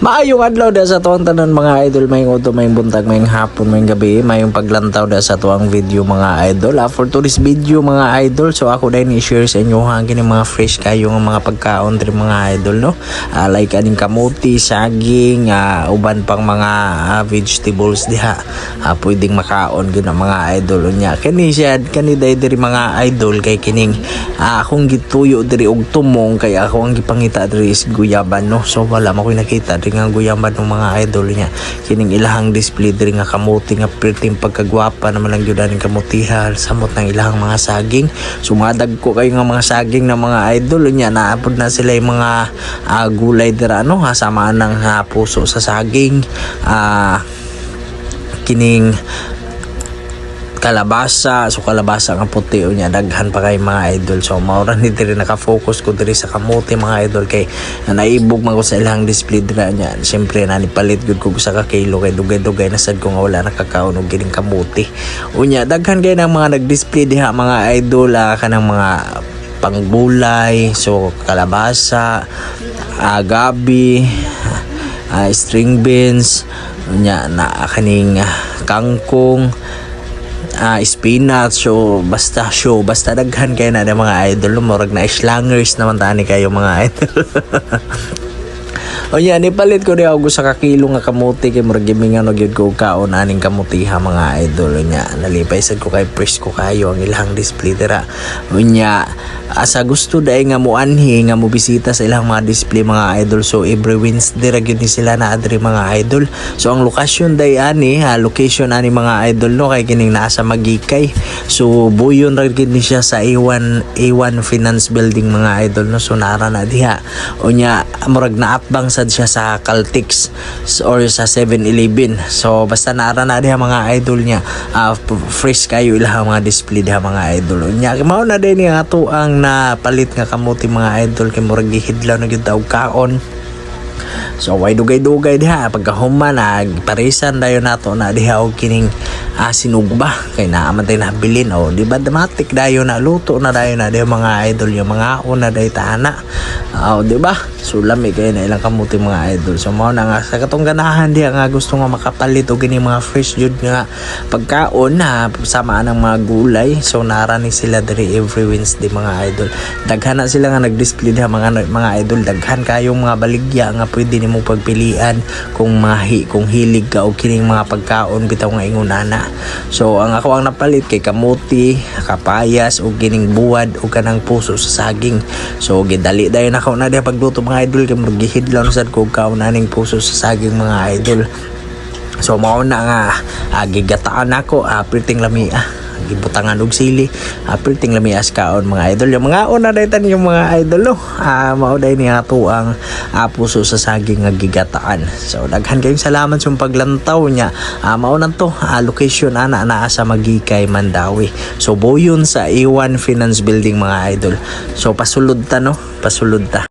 Maayong adlaw da sa tuwang tanan mga idol, may uto, may buntag, may hapon, may gabi, may paglantaw da sa tuwang video mga idol. Ah, for today's video mga idol, so ako din i-share sa inyo ha, gini mga fresh kayo ng mga pagkaon din mga idol, no? Ah, like aning kamuti, saging, ah, uban pang mga ah, vegetables diha. Ah, pwedeng makaon gina mga idol nya. Kani siya, kani diri mga idol kay kining ah, akong gituyo diri og tumong kay ako ang gipangita diri is guyaban no. So wala mo ko'y nakita diri nga guyaban ng mga idol niya. Kining ilahang display diri nga kamuti nga perting pagkagwapa naman lang gyud aning kamutiha samot ng ilahang mga saging. Sumadag ko kayo nga mga saging na mga idol niya naapod na sila yung mga ah, gulay dira no ha samaan ng ah, puso sa saging. Ah kining kalabasa. So kalabasa nga puti niya. Daghan pa kay mga idol. So maura ni diri naka-focus ko diri sa kamote mga idol. Kay na naibog man ko sa ilang display dira niya. Syempre na nipalit gud ko sa ka kilo kay dugay-dugay na sad ko nga wala nakakaon og gining kamote unya daghan kay ng mga nag-display diha mga idol ah, kanang mga pangbulay so kalabasa ah, gabi ah, string beans. Unya na kaning ah, kangkong ah spinach so basta show basta daghan kayo na ng mga idol. Murag na slangers naman tani kayo mga idol O yan, ipalit ko niya ako sa kakilo nga kamuti kay murag gimingan og gyud ko kaon aning kamuti ha mga idol nya. Nalipay sad ko kay press ko kayo ang ilang display dira. Unya, asa gusto dai nga mo anhi nga mo bisita sa ilang mga display mga idol. So every Wednesday ra gyud ni sila na adri mga idol. So ang lokasyon dai ani, ha, location ani mga idol no kay kining naa sa Magikay. So buyon ra gyud ni siya sa A1 A1 Finance Building mga idol no. So nara na diha. Unya, murag naatbang sad siya sa Caltex or sa 7-Eleven. So basta nara na diha mga idol niya. p- fresh kayo ilang mga display diha mga idol. Nya mao na din nga ato ang napalit nga kamuti mga idol kay murag gihidlaw na gyud daw kaon. So way dugay-dugay diha? Pagkahuman nagparisan dayon nato na diha og kining ah, sinugba. Kay naaman tayo nabilin o di ba dramatic dayon na luto na dayon na diha mga idol yung mga una dayo tana o di ba? So lami kayo na ilang kamuti mga idol. So mao na nga sa katong ganahan diha nga gusto nga makapalit og gini mga fresh jud nga pagkaon na samaan ng mga gulay. So nara ni sila diri every Wednesday mga idol. Daghan na sila nga nag-display diha mga mga idol. Daghan kayong mga baligya nga pwede nimo pagpilian kung mahi kung hilig ka og kining mga pagkaon bitaw nga ingunana so ang ako ang napalit kay kamuti kapayas og kining buwad og kanang puso sa saging. So gidali dayon ako. Na diha pagluto mga idol kay magihidlaw na sad ko kaon aning puso sa saging mga idol. So mao na nga ah, gigataan ako ah, perting lami ah gibutangan og sili. Ah, perting lami as kaon mga idol. Yung mga una daytan yung mga idol no? Ah, mao day ni ato ang ah, puso sa saging nga gigataan. So daghan kayong salamat sa paglantaw niya. Ah, mao nan to. Ah, location ana naa sa Magikay Mandawi. So boyon sa A1 Finance Building mga idol. So pasulod ta no? Pasulod ta